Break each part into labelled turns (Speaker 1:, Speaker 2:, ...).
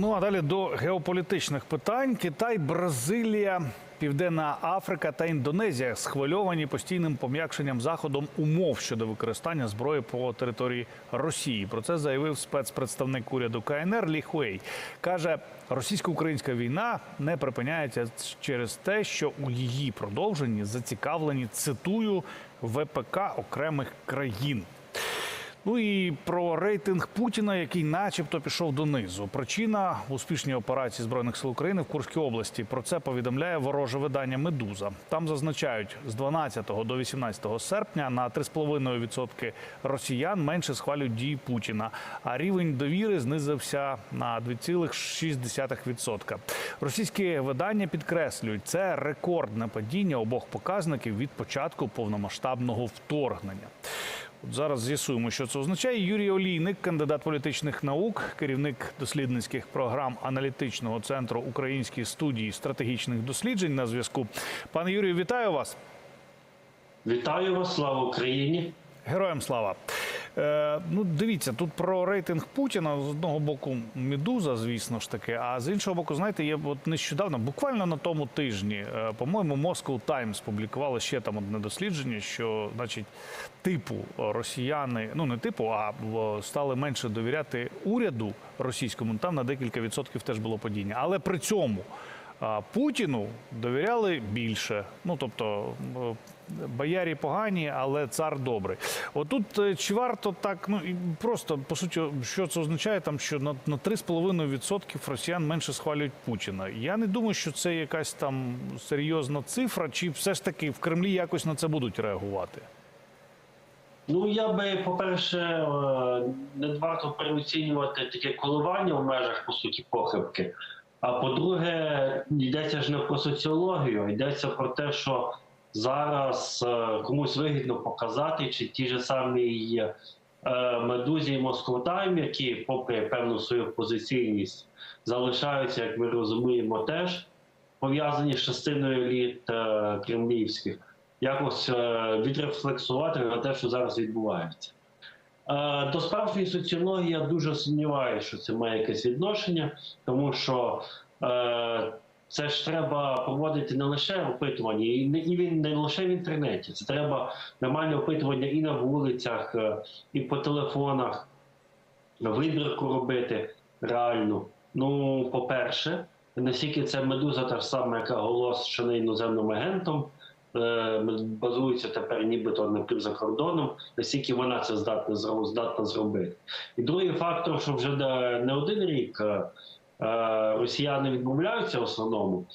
Speaker 1: Ну а далі до геополітичних питань: Китай, Бразилія, Південна Африка та Індонезія схвильовані постійним пом'якшенням заходом умов щодо використання зброї по території Росії. Про це заявив спецпредставник уряду КНР Лі Хуей. каже, російсько-українська війна не припиняється через те, що у її продовженні зацікавлені цитую ВПК окремих країн. Ну і про рейтинг Путіна, який, начебто, пішов донизу. Причина успішній операції збройних сил України в Курській області. Про це повідомляє вороже видання Медуза. Там зазначають, з 12 до 18 серпня на 3,5% росіян менше схвалюють дії Путіна, а рівень довіри знизився на 2,6%. Російські видання підкреслюють, це рекордне падіння обох показників від початку повномасштабного вторгнення. От зараз з'ясуємо, що це означає. Юрій Олійник, кандидат політичних наук, керівник дослідницьких програм аналітичного центру Української студії стратегічних досліджень на зв'язку. Пане Юрію, вітаю вас.
Speaker 2: Вітаю вас, слава Україні!
Speaker 1: Героям слава. Е, ну, дивіться, тут про рейтинг Путіна з одного боку медуза, звісно ж таки, а з іншого боку, знаєте, є от нещодавно, буквально на тому тижні, е, по-моєму, Moscow Times публікували ще там одне дослідження, що, значить, типу росіяни, ну не типу, а стали менше довіряти уряду російському. Там на декілька відсотків теж було падіння. Але при цьому а, Путіну довіряли більше. Ну тобто. Боярі погані, але цар добрий. Отут е, чи варто так, ну і просто по суті, що це означає, там що на, на 3,5% росіян менше схвалюють Путіна. Я не думаю, що це якась там серйозна цифра, чи все ж таки в Кремлі якось на це будуть реагувати.
Speaker 2: Ну я би, по-перше, е, не варто переоцінювати таке коливання в межах по суті похибки. А по-друге, йдеться ж не про соціологію, йдеться про те, що зараз е, комусь вигідно показати, чи ті ж самі е, медузі і Moscow які, попри певну свою позиційність, залишаються, як ми розуміємо, теж пов'язані з частиною еліт е, кремлівських, якось відрефлексувати на те, що зараз відбувається. Е, До справжньої соціології я дуже сумніваюся, що це має якесь відношення, тому що е, це ж треба проводити не лише опитування, і він не лише в інтернеті. Це треба нормальне опитування і на вулицях, е, і по телефонах, вибірку робити реальну. Ну, по-перше, наскільки це медуза та ж сама, яка оголошена іноземним агентом, базується тепер нібито напів за кордоном, наскільки вона це здатна, здатна зробити. І другий фактор, що вже не не один рік е, е, росіяни відмовляються в основному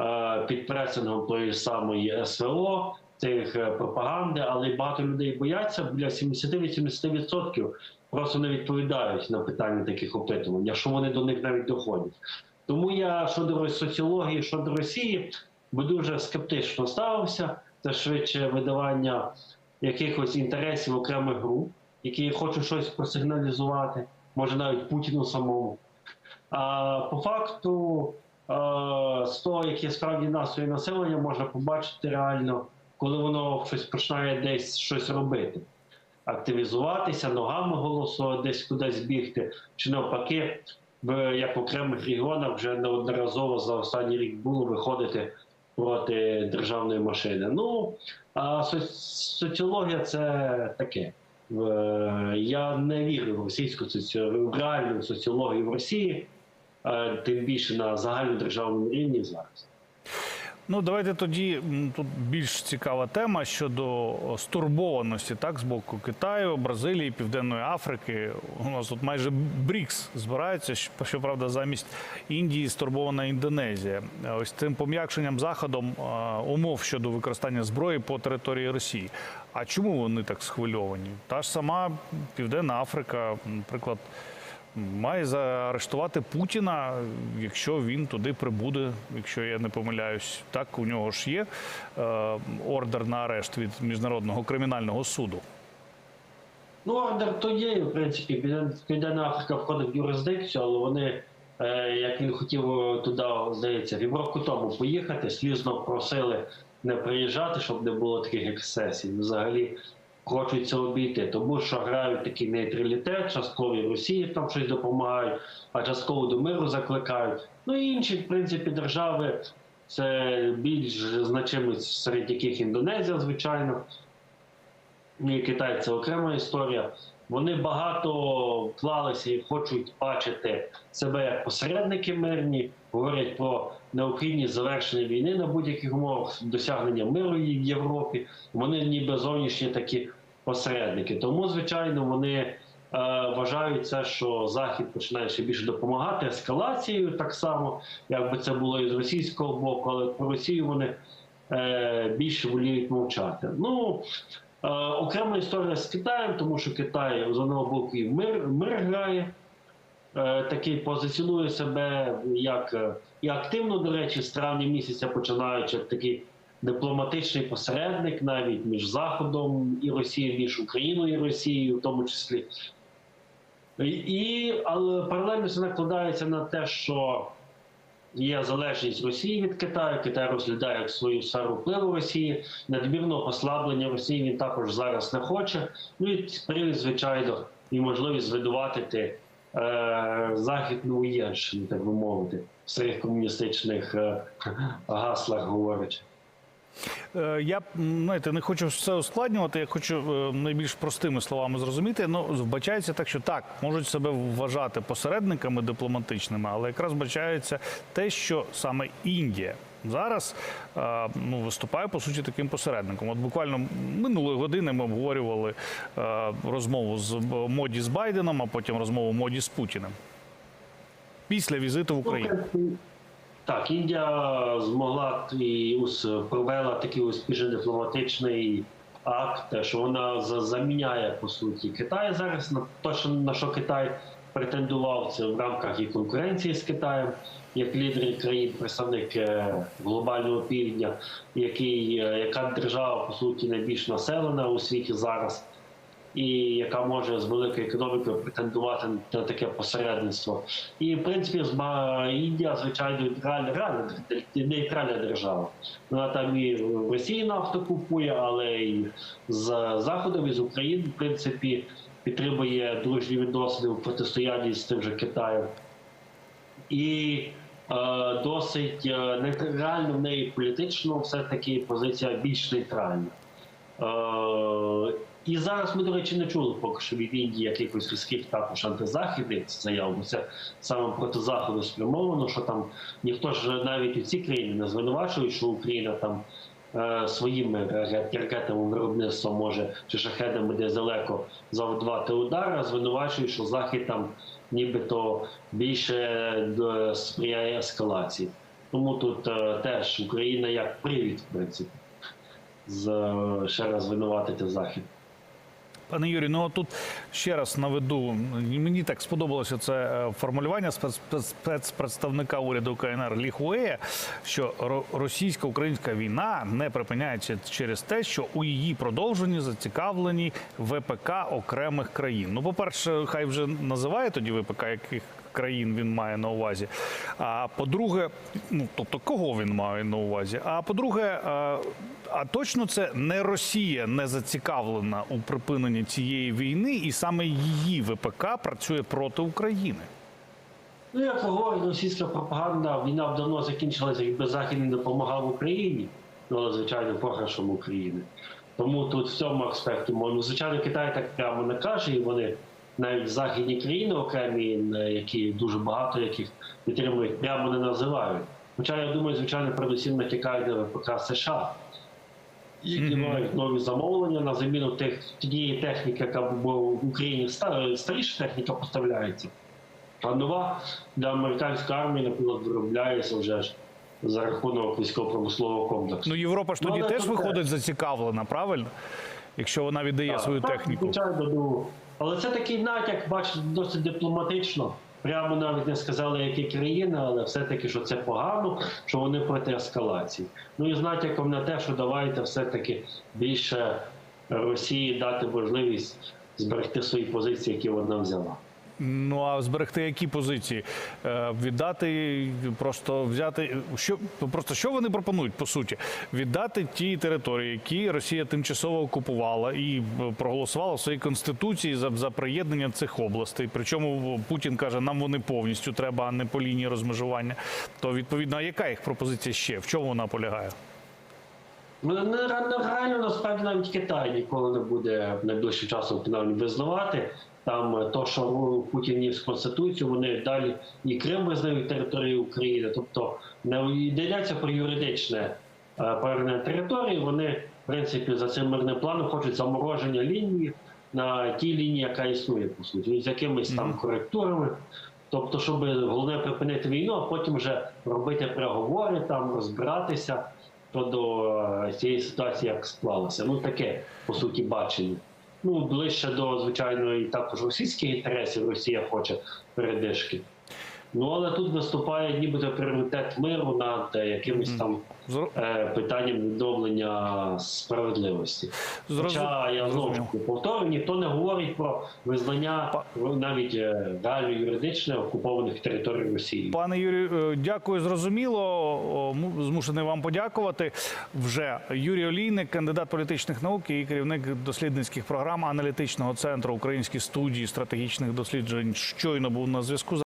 Speaker 2: е, під пресингом тої ж самої СВО, тих е, пропаганди, але багато людей бояться, біля 70-80% просто не відповідають на питання таких опитувань, якщо вони до них навіть доходять. Тому я щодо соціології, щодо Росії, би дуже скептично ставився. Це швидше видавання якихось інтересів окремих груп, які хочуть щось просигналізувати, може навіть Путіну самому. А по факту, е, з того, яке справді настрої населення, можна побачити реально, коли воно щось починає десь щось робити. Активізуватися, ногами голосувати, десь кудись бігти, чи навпаки, як в окремих регіонах вже неодноразово за останній рік було виходити проти державної машини. Ну а соціологія це таке. Я не вірю в російську соціологію, в реальну соціологію в Росії, е, тим більше на загальнодержавному рівні зараз.
Speaker 1: Ну, давайте тоді тут більш цікава тема щодо стурбованості так з боку Китаю, Бразилії, Південної Африки. У нас тут майже БРІКС збирається. Щоправда, замість Індії стурбована Індонезія. Ось цим пом'якшенням заходом умов щодо використання зброї по території Росії. А чому вони так схвильовані? Та ж сама Південна Африка, наприклад. Має заарештувати Путіна, якщо він туди прибуде, якщо я не помиляюсь. Так у нього ж є е, ордер на арешт від міжнародного кримінального суду.
Speaker 2: Ну, ордер то є, в принципі, Південна Африка входить в юрисдикцію, але вони, е, як він хотів е, туди, здається, півроку тому поїхати, слізно просили не приїжджати, щоб не було таких ексцесів. Взагалі, хочуть це обійти, тому що грають такий нейтралітет, частково і Росії там щось допомагають, а частково до миру закликають. Ну і інші, в принципі, держави це більш значимі, серед яких Індонезія, звичайно. Ну, і Китай це окрема історія. Вони багато вклалися і хочуть бачити себе як посередники мирні, говорять про необхідність завершення війни на будь-яких умовах, досягнення миру в Європі. Вони ніби зовнішні такі посередники. Тому, звичайно, вони е, вважають це, що Захід починає ще більше допомагати ескалацією, так само, як би це було і з російського боку, але про Росію вони е, більше воліють мовчати. Ну Е, Окрема історія з Китаєм, тому що Китай з одного боку і мир, мир грає, такий позиціонує себе як і активно, до речі, з травня місяця починаючи такий дипломатичний посередник навіть між Заходом і Росією, між Україною і Росією, в тому числі. І, але паралельно це накладається на те, що є залежність Росії від Китаю. Китай розглядає свою сферу впливу Росії. Надмірного послаблення Росії він також зараз не хоче. Ну і привід, звичайно, і можливість звинуватити е, західну уєднщину, так би мовити, в своїх комуністичних е, гаслах говорячи.
Speaker 1: Е, Я знаєте, не хочу все ускладнювати. Я хочу е, найбільш простими словами зрозуміти. Ну вбачається так, що так можуть себе вважати посередниками дипломатичними, але якраз вбачається те, що саме Індія. Зараз е, ну, виступає по суті таким посередником. От буквально минулої години ми обговорювали розмову з моді з Байденом, а потім розмову моді з Путіним. Після візиту в Україну.
Speaker 2: Так, Індія змогла і провела такий успішний дипломатичний акт, що вона за- заміняє по суті Китай зараз на те, що на що Китай претендував це в рамках і конкуренції з Китаєм, як лідер країн, представник е, глобального півдня, який е, яка держава по суті найбільш населена у світі зараз і яка може з великою економікою претендувати на таке посередництво. І в принципі Індія, звичайно, нейтральна, держава. Вона там і в Росії нафту купує, але і з Заходом і з України, в принципі, підтримує дружні відносини у протистоянні з тим же Китаєм. І е, досить е, нейтрально в неї політично все-таки позиція більш нейтральна. Е, і зараз ми, до речі, не чули поки що від Індії якихось різких також антизахідних заяв, бо це саме проти заходу спрямовано, що там ніхто ж навіть у ці країни не звинувачує, що Україна там е, своїми ракетами виробництва може чи шахедами десь далеко завдавати а звинувачує, що Захід там нібито більше е, сприяє ескалації. Тому тут е, теж Україна як привід, в принципі, з, ще раз звинуватити Захід.
Speaker 1: Пане Юрію, ну тут ще раз наведу. Мені так сподобалося це е, формулювання спец- спец- спецпредставника уряду КНР Ліхуея, що ро- російсько-українська війна не припиняється через те, що у її продовженні зацікавлені ВПК окремих країн. Ну, по-перше, хай вже називає тоді ВПК, яких країн він має на увазі. А по-друге, ну тобто кого він має на увазі? А по-друге, а точно це не Росія не зацікавлена у припиненні цієї війни, і саме її ВПК працює проти України.
Speaker 2: Ну, як говорить російська пропаганда, війна б давно закінчилася, якби Захід не допомагав Україні, ну, але, звичайно, програшом України. Тому тут в цьому аспекті можна. Звичайно, Китай так прямо не каже, і вони навіть західні країни окремі, які дуже багато яких підтримують, прямо не називають. Хоча я думаю, звичайно, передусім натякають на ВПК США, які мають нові замовлення на заміну тих тієї техніки, яка в Україні старіша техніка поставляється. А нова для американської армії, наприклад, виробляється вже ж за рахунок військово-промислового комплексу.
Speaker 1: Ну Європа ж
Speaker 2: Ну,
Speaker 1: тоді теж виходить зацікавлена, правильно? Якщо вона віддає
Speaker 2: Так,
Speaker 1: свою
Speaker 2: так,
Speaker 1: техніку.
Speaker 2: Звичайно, ну, але це такий натяк, бачите, досить дипломатично. Прямо навіть не сказали, які країни, але все-таки, що це погано, що вони проти ескалації. Ну і з натяком на те, що давайте все-таки більше Росії дати можливість зберегти свої позиції, які вона взяла.
Speaker 1: Ну а зберегти які позиції? Е, Віддати просто взяти що просто що вони пропонують по суті? Віддати ті території, які Росія тимчасово окупувала і е, проголосувала в своїй конституції за, за приєднання цих областей. Причому Путін каже, нам вони повністю треба, а не по лінії розмежування. То відповідно, а яка їх пропозиція ще? В чому вона полягає?
Speaker 2: Ну, Реально насправді навіть Китай ніколи не буде найближчим часом принаймні визнавати. Там е, то, що ну, Путін вніс в конституцію, вони далі і Крим визнають територією України. Тобто не йдеться про юридичне е, повернення території. Вони, в принципі, за цим мирним планом хочуть замороження лінії на тій лінії, яка існує по суті, з якимись там коректурами. Тобто, щоб головне припинити війну, а потім вже робити переговори, там розбиратися щодо е, цієї ситуації, як склалося. Ну таке по суті бачення. Ну ближче до звичайної також російських інтересів. Росія хоче передишки. Ну але тут виступає нібито пріоритет миру над е, якимось там е, питанням відновлення справедливості. Хоча я знову ж таки повторюю, ніхто не говорить про визнання навіть е, реально юридичне окупованих територій Росії.
Speaker 1: Пане Юрію, е, дякую, зрозуміло. Му- Змушений вам подякувати. Вже Юрій Олійник, кандидат політичних наук і керівник дослідницьких програм аналітичного центру Української студії стратегічних досліджень, щойно був на зв'язку.